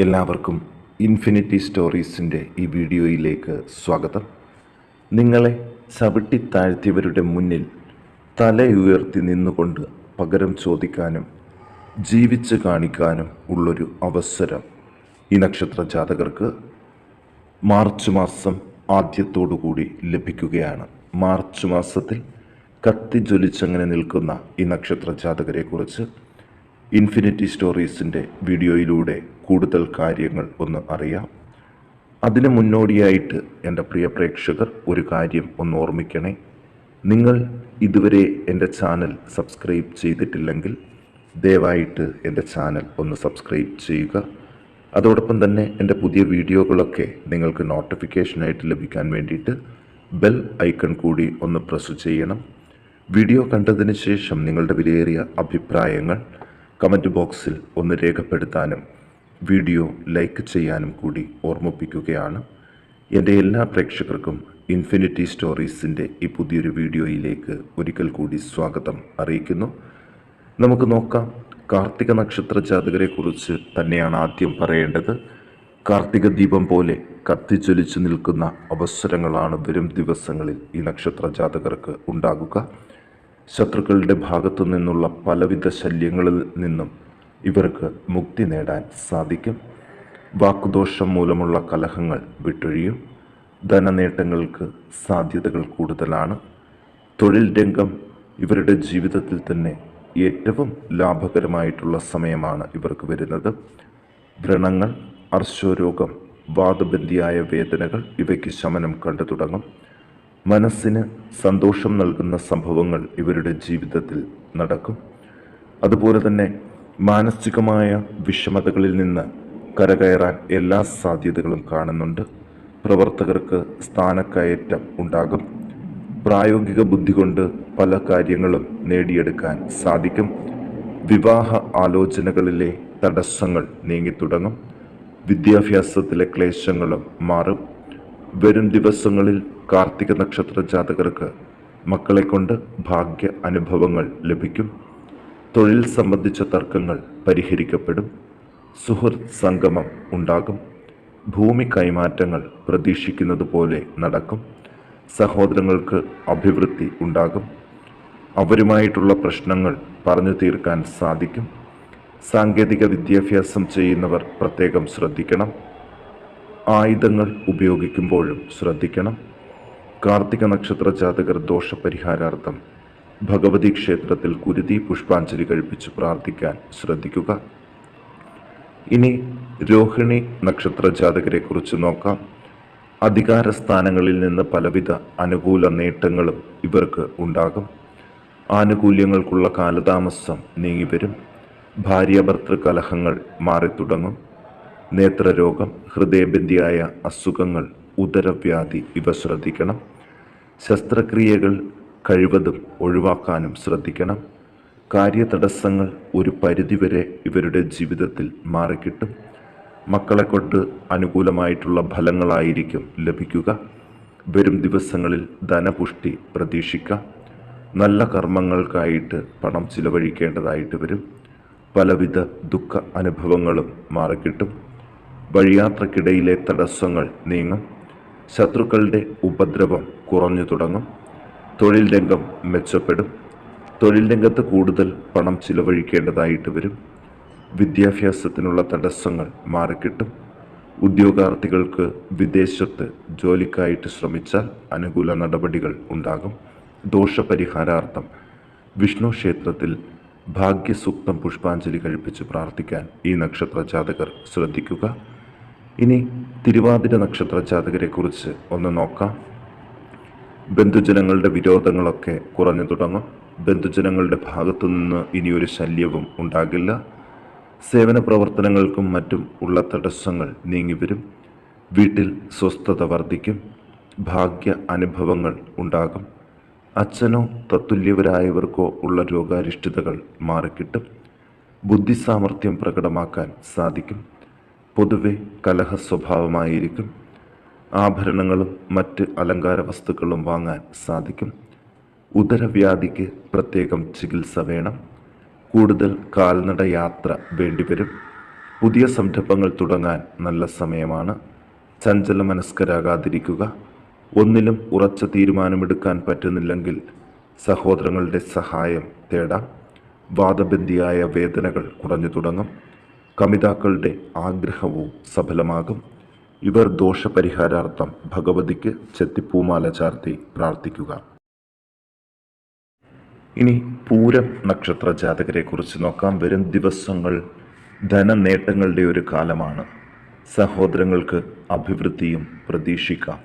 എല്ലാവർക്കും ഇൻഫിനിറ്റി സ്റ്റോറീസിന്റെ ഈ വീഡിയോയിലേക്ക് സ്വാഗതം. നിങ്ങളെ ചവിട്ടി താഴ്ത്തിയവരുടെ മുന്നിൽ തലയുയർത്തി നിന്നുകൊണ്ട് പകരം ചോദിക്കാനും ജീവിച്ച് കാണിക്കാനും ഉള്ളൊരു അവസരം ഈ നക്ഷത്ര ജാതകർക്ക് മാർച്ച് മാസം ആദ്യത്തോടുകൂടി ലഭിക്കുകയാണ്. മാർച്ച് മാസത്തിൽ കത്തിജ്വലിച്ചങ്ങനെ നിൽക്കുന്ന ഈ നക്ഷത്ര ജാതകരെക്കുറിച്ച് ഇൻഫിനിറ്റി സ്റ്റോറീസിന്റെ വീഡിയോയിലൂടെ കൂടുതൽ കാര്യങ്ങൾ ഒന്ന് അറിയാം. അതിന് മുന്നോടിയായിട്ട് എന്റെ പ്രിയ പ്രേക്ഷകർ ഒരു കാര്യം ഒന്ന് ഓർമ്മിക്കണേ. നിങ്ങൾ ഇതുവരെ എന്റെ ചാനൽ സബ്സ്ക്രൈബ് ചെയ്തിട്ടില്ലെങ്കിൽ ദയവായിട്ട് എന്റെ ചാനൽ ഒന്ന് സബ്സ്ക്രൈബ് ചെയ്യുക. അതോടൊപ്പം തന്നെ എന്റെ പുതിയ വീഡിയോകളൊക്കെ നിങ്ങൾക്ക് നോട്ടിഫിക്കേഷനായിട്ട് ലഭിക്കാൻ വേണ്ടിയിട്ട് ബെൽ ഐക്കൺ കൂടി ഒന്ന് പ്രസ് ചെയ്യണം. വീഡിയോ കണ്ടതിന് ശേഷം നിങ്ങളുടെ വിലയേറിയ അഭിപ്രായങ്ങൾ കമന്റ് ബോക്സിൽ ഒന്ന് രേഖപ്പെടുത്താനും വീഡിയോ ലൈക്ക് ചെയ്യാനും കൂടി ഓർമ്മിപ്പിക്കുകയാണ്. എന്റെ എല്ലാ പ്രേക്ഷകർക്കും ഇൻഫിനിറ്റി സ്റ്റോറീസിന്റെ ഈ പുതിയൊരു വീഡിയോയിലേക്ക് ഒരിക്കൽ കൂടി സ്വാഗതം അറിയിക്കുന്നു. നമുക്ക് നോക്കാം കാർത്തിക നക്ഷത്ര ജാതകരെക്കുറിച്ച് തന്നെയാണ് ആദ്യം പറയേണ്ടത്. കാർത്തിക ദീപം പോലെ കത്തിച്ചൊലിച്ചു നിൽക്കുന്ന അവസരങ്ങളാണ് വരും ദിവസങ്ങളിൽ ഈ നക്ഷത്ര ജാതകർക്ക് ഉണ്ടാകുക. ശത്രുക്കളുടെ ഭാഗത്തു നിന്നുള്ള പലവിധ ശല്യങ്ങളിൽ നിന്നും ഇവർക്ക് മുക്തി നേടാൻ സാധിക്കും. വാക്കുദോഷം മൂലമുള്ള കലഹങ്ങൾ വിട്ടൊഴിയും. ധനനേട്ടങ്ങൾക്ക് സാധ്യതകൾ കൂടുതലാണ്. തൊഴിൽ രംഗം ഇവരുടെ ജീവിതത്തിൽ തന്നെ ഏറ്റവും ലാഭകരമായിട്ടുള്ള സമയമാണ് ഇവർക്ക് വരുന്നത്. വ്രണങ്ങൾ അർശോരോഗം വാദബന്ധിയായ വേദനകൾ ഇവയ്ക്ക് ശമനം കണ്ടു തുടങ്ങും മനസ്സിന് സന്തോഷം നൽകുന്ന സംഭവങ്ങൾ ഇവരുടെ ജീവിതത്തിൽ നടക്കും. അതുപോലെ തന്നെ മാനസികമായ വിഷമതകളിൽ നിന്ന് കരകയറാൻ എല്ലാ സാധ്യതകളും കാണുന്നുണ്ട്. പ്രവർത്തകർക്ക് സ്ഥാനക്കയറ്റം ഉണ്ടാകും. പ്രായോഗിക ബുദ്ധി കൊണ്ട് പല കാര്യങ്ങളും നേടിയെടുക്കാൻ സാധിക്കും. വിവാഹ ആലോചനകളിലെ തടസ്സങ്ങൾ നീങ്ങിത്തുടങ്ങും. വിദ്യാഭ്യാസത്തിലെ ക്ലേശങ്ങളും മാറും. വരും ദിവസങ്ങളിൽ കാർത്തിക നക്ഷത്ര ജാതകർക്ക് മക്കളെ കൊണ്ട് ഭാഗ്യ അനുഭവങ്ങൾ ലഭിക്കും. തൊഴിൽ സംബന്ധിച്ച തർക്കങ്ങൾ പരിഹരിക്കപ്പെടും. സുഹൃത്ത് സംഗമം ഉണ്ടാകും. ഭൂമി കൈമാറ്റങ്ങൾ പ്രതീക്ഷിക്കുന്നത് പോലെ നടക്കും. സഹോദരങ്ങൾക്ക് അഭിവൃദ്ധി ഉണ്ടാകും. അവരുമായിട്ടുള്ള പ്രശ്നങ്ങൾ പറഞ്ഞു തീർക്കാൻ സാധിക്കും. സാങ്കേതിക വിദ്യാഭ്യാസം ചെയ്യുന്നവർ പ്രത്യേകം ശ്രദ്ധിക്കണം. ആയുധങ്ങൾ ഉപയോഗിക്കുമ്പോഴും ശ്രദ്ധിക്കണം. കാർത്തിക നക്ഷത്ര ജാതകർ ദോഷപരിഹാരാർത്ഥം ഭഗവതി ക്ഷേത്രത്തിൽ കുരുതി പുഷ്പാഞ്ജലി കഴിപ്പിച്ച് പ്രാർത്ഥിക്കാൻ ശ്രദ്ധിക്കുക. ഇനി രോഹിണി നക്ഷത്ര ജാതകരെ കുറിച്ച് നോക്കാം. അധികാര സ്ഥാനങ്ങളിൽ നിന്ന് പലവിധ അനുകൂല നേട്ടങ്ങളും ഇവർക്ക് ഉണ്ടാകും. ആനുകൂല്യങ്ങൾക്കുള്ള കാലതാമസം നീങ്ങിവരും. ഭാര്യാഭർത്തൃ കലഹങ്ങൾ മാറിത്തുടങ്ങും. നേത്രരോഗം ഹൃദയബന്ധിയായ അസുഖങ്ങൾ ഉദരവ്യാധി ഇവ ശ്രദ്ധിക്കണം. ശസ്ത്രക്രിയകൾ കഴിവതും ഒഴിവാക്കാനും ശ്രദ്ധിക്കണം. കാര്യതടസ്സങ്ങൾ ഒരു പരിധിവരെ ഇവരുടെ ജീവിതത്തിൽ മാറിക്കിട്ടും. മക്കളെ കൊണ്ട് അനുകൂലമായിട്ടുള്ള ഫലങ്ങളായിരിക്കും ലഭിക്കുക. വരും ദിവസങ്ങളിൽ ധനപുഷ്ടി പ്രതീക്ഷിക്കാം നല്ല കർമ്മങ്ങൾക്കായിട്ട് പണം ചിലവഴിക്കേണ്ടതായിട്ട് വരും. പലവിധ ദുഃഖ അനുഭവങ്ങളും മാറിക്കിട്ടും. വഴിയാത്രക്കിടയിലെ തടസ്സങ്ങൾ നീങ്ങും. ശത്രുക്കളുടെ ഉപദ്രവം കുറഞ്ഞു തുടങ്ങും. തൊഴിൽ രംഗം മെച്ചപ്പെടും. തൊഴിൽ രംഗത്ത് കൂടുതൽ പണം ചിലവഴിക്കേണ്ടതായിട്ട് വരും. വിദ്യാഭ്യാസത്തിനുള്ള തടസ്സങ്ങൾ മാറിക്കിട്ടും. ഉദ്യോഗാർത്ഥികൾക്ക് വിദേശത്ത് ജോലിക്കായിട്ട് ശ്രമിച്ചാൽ അനുകൂല നടപടികൾ ഉണ്ടാകും. ദോഷപരിഹാരാർത്ഥം വിഷ്ണു ക്ഷേത്രത്തിൽ ഭാഗ്യസൂക്തം പുഷ്പാഞ്ജലി കഴിപ്പിച്ച് പ്രാർത്ഥിക്കാൻ ഈ നക്ഷത്ര ജാതകർ ശ്രദ്ധിക്കുക. ഇനി തിരുവാതിര നക്ഷത്ര ജാതകരെക്കുറിച്ച് ഒന്ന് നോക്കാം. ബന്ധുജനങ്ങളുടെ വിരോധങ്ങളൊക്കെ കുറഞ്ഞു തുടങ്ങും. ബന്ധുജനങ്ങളുടെ ഭാഗത്തു നിന്ന് ഇനിയൊരു ശല്യവും ഉണ്ടാകില്ല. സേവന പ്രവർത്തനങ്ങൾക്കും മറ്റും ഉള്ള തടസ്സങ്ങൾ നീങ്ങിവരും വീട്ടിൽ സ്വസ്ഥത വർദ്ധിക്കും. ഭാഗ്യ അനുഭവങ്ങൾ ഉണ്ടാകും. അച്ഛനോ തത്തുല്യവരായവർക്കോ ഉള്ള രോഗാരിഷ്ഠിതകൾ മാറിക്കിട്ടും. ബുദ്ധിസാമർഥ്യം പ്രകടമാക്കാൻ സാധിക്കും. പൊതുവെ കലഹ സ്വഭാവമായിരിക്കും ആഭരണങ്ങളും മറ്റ് അലങ്കാര വസ്തുക്കളും വാങ്ങാൻ സാധിക്കും. ഉദരവ്യാധിക്ക് പ്രത്യേകം ചികിത്സ വേണം. കൂടുതൽ കാൽനട യാത്ര വേണ്ടിവരും. പുതിയ സംരംഭങ്ങൾ തുടങ്ങാൻ നല്ല സമയമാണ്. ചഞ്ചല മനസ്കരാകാതിരിക്കുക ഒന്നിലും ഉറച്ച തീരുമാനമെടുക്കാൻ പറ്റുന്നില്ലെങ്കിൽ സഹോദരങ്ങളുടെ സഹായം തേടാം. വാദബന്ധിയായ വേദനകൾ കുറഞ്ഞു തുടങ്ങും. കമിതാക്കളുടെ ആഗ്രഹവും സഫലമാകും. ഇവർ ദോഷപരിഹാരാർത്ഥം ഭഗവതിക്ക് ചെത്തിപ്പൂമാല ചാർത്തി പ്രാർത്ഥിക്കുക. ഇനി പൂരം നക്ഷത്ര ജാതകരെ കുറിച്ച് നോക്കാം. വരും ദിവസങ്ങൾ ധനനേട്ടങ്ങളുടെ ഒരു കാലമാണ്. സഹോദരങ്ങൾക്ക് അഭിവൃദ്ധിയും പ്രതീക്ഷിക്കാം.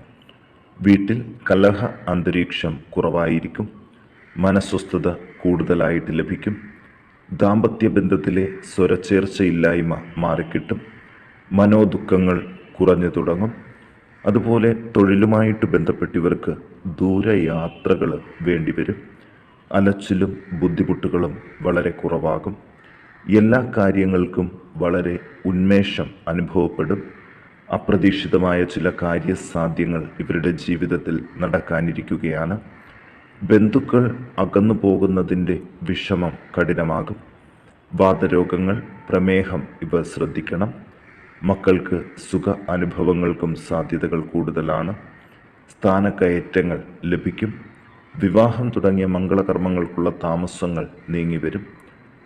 വീട്ടിൽ കലഹ അന്തരീക്ഷം കുറവായിരിക്കും. മനസ്വസ്ഥത കൂടുതലായിട്ട് ലഭിക്കും. ദാമ്പത്യ ബന്ധത്തിലെ സ്വരച്ചേർച്ചയില്ലായ്മ മാറിക്കിട്ടും. മനോദുഃഖങ്ങൾ കുറഞ്ഞു തുടങ്ങും. അതുപോലെ തൊഴിലുമായിട്ട് ബന്ധപ്പെട്ടിവർക്ക് ദൂരയാത്രകൾ വേണ്ടിവരും. അലച്ചിലും ബുദ്ധിമുട്ടുകളും വളരെ കുറവാകും. എല്ലാ കാര്യങ്ങൾക്കും വളരെ ഉന്മേഷം അനുഭവപ്പെടും. അപ്രതീക്ഷിതമായ ചില കാര്യസാധ്യങ്ങൾ ഇവരുടെ ജീവിതത്തിൽ നടക്കാനിരിക്കുകയാണ്. ബന്ധുക്കൾ അകന്നു പോകുന്നതിന്റെ വിഷമം കഠിനമാകും. വാതരോഗങ്ങൾ പ്രമേഹം ഇവ ശ്രദ്ധിക്കണം. മക്കൾക്ക് സുഖ അനുഭവങ്ങൾക്കും സാധ്യതകൾ കൂടുതലാണ്. സ്ഥാനക്കയറ്റങ്ങൾ ലഭിക്കും. വിവാഹം തുടങ്ങിയ മംഗളകർമ്മങ്ങൾക്കുള്ള താമസങ്ങൾ നീങ്ങിവരും.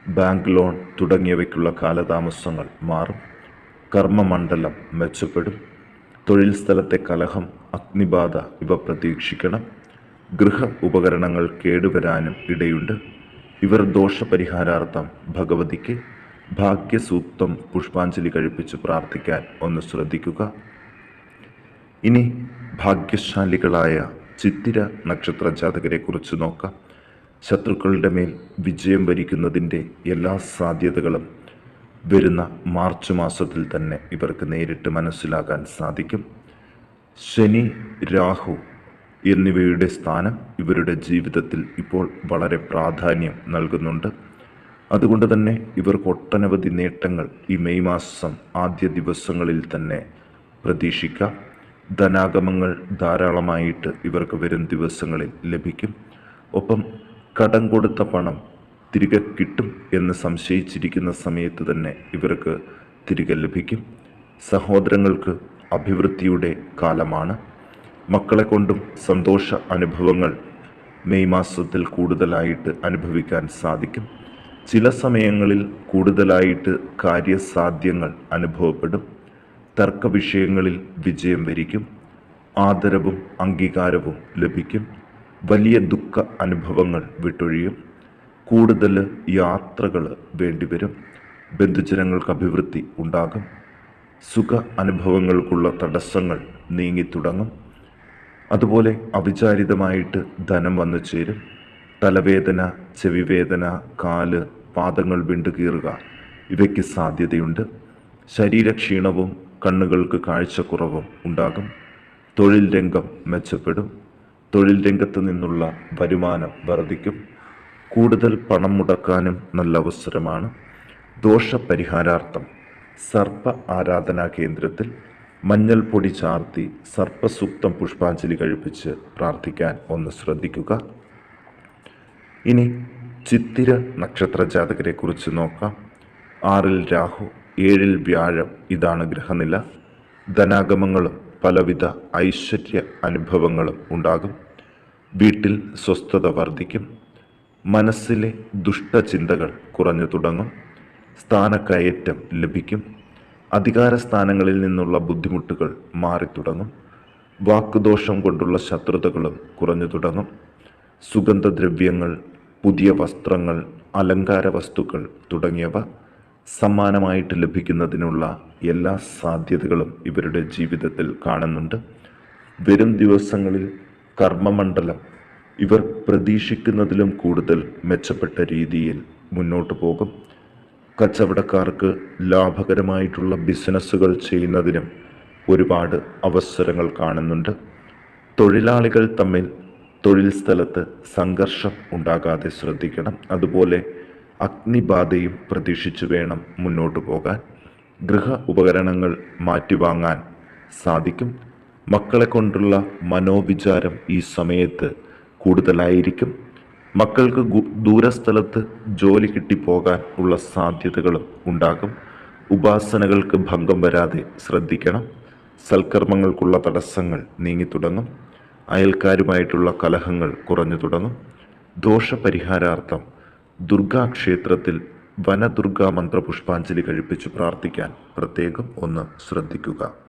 ബാങ്ക് ലോൺ തുടങ്ങിയവയ്ക്കുള്ള കാലതാമസങ്ങൾ മാറും. കർമ്മമണ്ഡലം മെച്ചപ്പെടും. തൊഴിൽ സ്ഥലത്തെ കലഹം അഗ്നിബാധ ഇവ പ്രതീക്ഷിക്കണം. ഗൃഹ ഉപകരണങ്ങൾ കേടുവരാനും ഇടയുണ്ട്. ഇവർ ദോഷപരിഹാരാർത്ഥം ഭഗവതിക്ക് ഭാഗ്യസൂക്തം പുഷ്പാഞ്ജലി കഴിപ്പിച്ച് പ്രാർത്ഥിക്കാൻ ഒന്ന് ശ്രദ്ധിക്കുക. ഇനി ഭാഗ്യശാലികളായ ചിത്തിര നക്ഷത്ര ജാതകരെ കുറിച്ച് നോക്കാം. ശത്രുക്കളുടെ മേൽ വിജയം വരിക്കുന്നതിന്റെ എല്ലാ സാധ്യതകളും വരുന്ന മാർച്ച് മാസത്തിൽ തന്നെ ഇവർക്ക് നേരിട്ട് മനസ്സിലാക്കാൻ സാധിക്കും. ശനി രാഹു എന്നിവയുടെ സ്ഥാനം ഇവരുടെ ജീവിതത്തിൽ ഇപ്പോൾ വളരെ പ്രാധാന്യം നൽകുന്നുണ്ട്. അതുകൊണ്ട് തന്നെ ഇവർക്ക് ഒട്ടനവധി നേട്ടങ്ങൾ ഈ മെയ് മാസം ആദ്യ ദിവസങ്ങളിൽ തന്നെ പ്രതീക്ഷിക്കാം. ധനാഗമങ്ങൾ ധാരാളമായിട്ട് ഇവർക്ക് വരും ദിവസങ്ങളിൽ ലഭിക്കും. ഒപ്പം കടം കൊടുത്ത പണം തിരികെ കിട്ടും എന്ന് സംശയിച്ചിരിക്കുന്ന സമയത്ത് തന്നെ ഇവർക്ക് തിരികെ ലഭിക്കും. സഹോദരങ്ങൾക്ക് അഭിവൃദ്ധിയുടെ കാലമാണ്. മക്കളെ കൊണ്ടും സന്തോഷ അനുഭവങ്ങൾ മെയ് മാസത്തിൽ കൂടുതലായിട്ട് അനുഭവിക്കാൻ സാധിക്കും. ചില സമയങ്ങളിൽ കൂടുതലായിട്ട് കാര്യസാധ്യങ്ങൾ അനുഭവപ്പെടും. തർക്ക വിഷയങ്ങളിൽ വിജയം വരിക്കും. ആദരവും അംഗീകാരവും ലഭിക്കും. വലിയ ദുഃഖ അനുഭവങ്ങൾ വിട്ടൊഴിയും. കൂടുതൽ യാത്രകൾ വേണ്ടിവരും. ബന്ധുജനങ്ങൾക്ക് അഭിവൃദ്ധി ഉണ്ടാകും. സുഖ അനുഭവങ്ങൾക്കുള്ള തടസ്സങ്ങൾ നീങ്ങിത്തുടങ്ങും. അതുപോലെ അവിചാരിതമായിട്ട് ധനം വന്നു ചേരും. തലവേദന ചെവിവേദന കാൽ പാദങ്ങൾ വിണ്ടുകീറുക ഇവയ്ക്ക് സാധ്യതയുണ്ട്. ശരീരക്ഷീണവും കണ്ണുകൾക്ക് കാഴ്ചക്കുറവും ഉണ്ടാകും. തൊഴിൽ രംഗം മെച്ചപ്പെടും. തൊഴിൽ രംഗത്ത് നിന്നുള്ള വരുമാനം വർദ്ധിക്കും. കൂടുതൽ പണം മുടക്കാനും നല്ല അവസരമാണ്. ദോഷപരിഹാരാർത്ഥം സർപ്പ ആരാധനാ കേന്ദ്രത്തിൽ മഞ്ഞൾപ്പൊടി ചാർത്തി സർപ്പസൂക്തം പുഷ്പാഞ്ജലി കഴിപ്പിച്ച് പ്രാർത്ഥിക്കാൻ ഒന്ന് ശ്രദ്ധിക്കുക. ഇനി ചിത്തിര നക്ഷത്ര ജാതകരെ കുറിച്ച് നോക്കാം. ആറിൽ രാഹു ഏഴിൽ വ്യാഴം ഇതാണ് ഗ്രഹനില. ധനാഗമങ്ങളും പലവിധ ഐശ്വര്യ അനുഭവങ്ങളും ഉണ്ടാകും. വീട്ടിൽ സ്വസ്ഥത വർദ്ധിക്കും. മനസ്സിലെ ദുഷ്ടചിന്തകൾ കുറഞ്ഞു തുടങ്ങും. സ്ഥാനക്കയറ്റം ലഭിക്കും. അധികാര സ്ഥാനങ്ങളിൽ നിന്നുള്ള ബുദ്ധിമുട്ടുകൾ മാറി തുടങ്ങും വാക്കുദോഷം കൊണ്ടുള്ള ശത്രുതകളും കുറഞ്ഞു തുടങ്ങും. സുഗന്ധദ്രവ്യങ്ങൾ പുതിയ വസ്ത്രങ്ങൾ അലങ്കാര വസ്തുക്കൾ തുടങ്ങിയവ സമ്മാനമായിട്ട് ലഭിക്കുന്നതിനുള്ള എല്ലാ സാധ്യതകളും ഇവരുടെ ജീവിതത്തിൽ കാണുന്നുണ്ട്. വരും ദിവസങ്ങളിൽ കർമ്മമണ്ഡലം ഇവർ പ്രതീക്ഷിക്കുന്നതിലും കൂടുതൽ മെച്ചപ്പെട്ട രീതിയിൽ മുന്നോട്ട് പോകും. കച്ചവടക്കാർക്ക് ലാഭകരമായിട്ടുള്ള ബിസിനസ്സുകൾ ചെയ്യുന്നതിനും ഒരുപാട് അവസരങ്ങൾ കാണുന്നുണ്ട്. തൊഴിലാളികൾ തമ്മിൽ തൊഴിൽ സ്ഥലത്ത് സംഘർഷം ഉണ്ടാകാതെ ശ്രദ്ധിക്കണം. അതുപോലെ അഗ്നിബാധയും പ്രതീക്ഷിച്ചു വേണം മുന്നോട്ടു പോകാൻ. ഗൃഹ ഉപകരണങ്ങൾ മാറ്റിവാങ്ങാൻ സാധിക്കും. മക്കളെ കൊണ്ടുള്ള മനോവിചാരം ഈ സമയത്ത് കൂടുതലായിരിക്കും. മക്കൾക്ക് ദൂരസ്ഥലത്ത് ജോലി കിട്ടിപ്പോകാൻ ഉള്ള സാധ്യതകളും ഉണ്ടാകും. ഉപാസനകൾക്ക് ഭംഗം വരാതെ ശ്രദ്ധിക്കണം. സൽക്കർമ്മങ്ങൾക്കുള്ള തടസ്സങ്ങൾ നീങ്ങി തുടങ്ങും. അയൽക്കാരുമായിട്ടുള്ള കലഹങ്ങൾ കുറഞ്ഞു തുടങ്ങും. ദോഷപരിഹാരാർത്ഥം ദുർഗാക്ഷേത്രത്തിൽ വനദുർഗാ മന്ത്രപുഷ്പാഞ്ജലി കഴിപ്പിച്ചു പ്രാർത്ഥിക്കാൻ പ്രത്യേകം ഒന്ന് ശ്രദ്ധിക്കുക.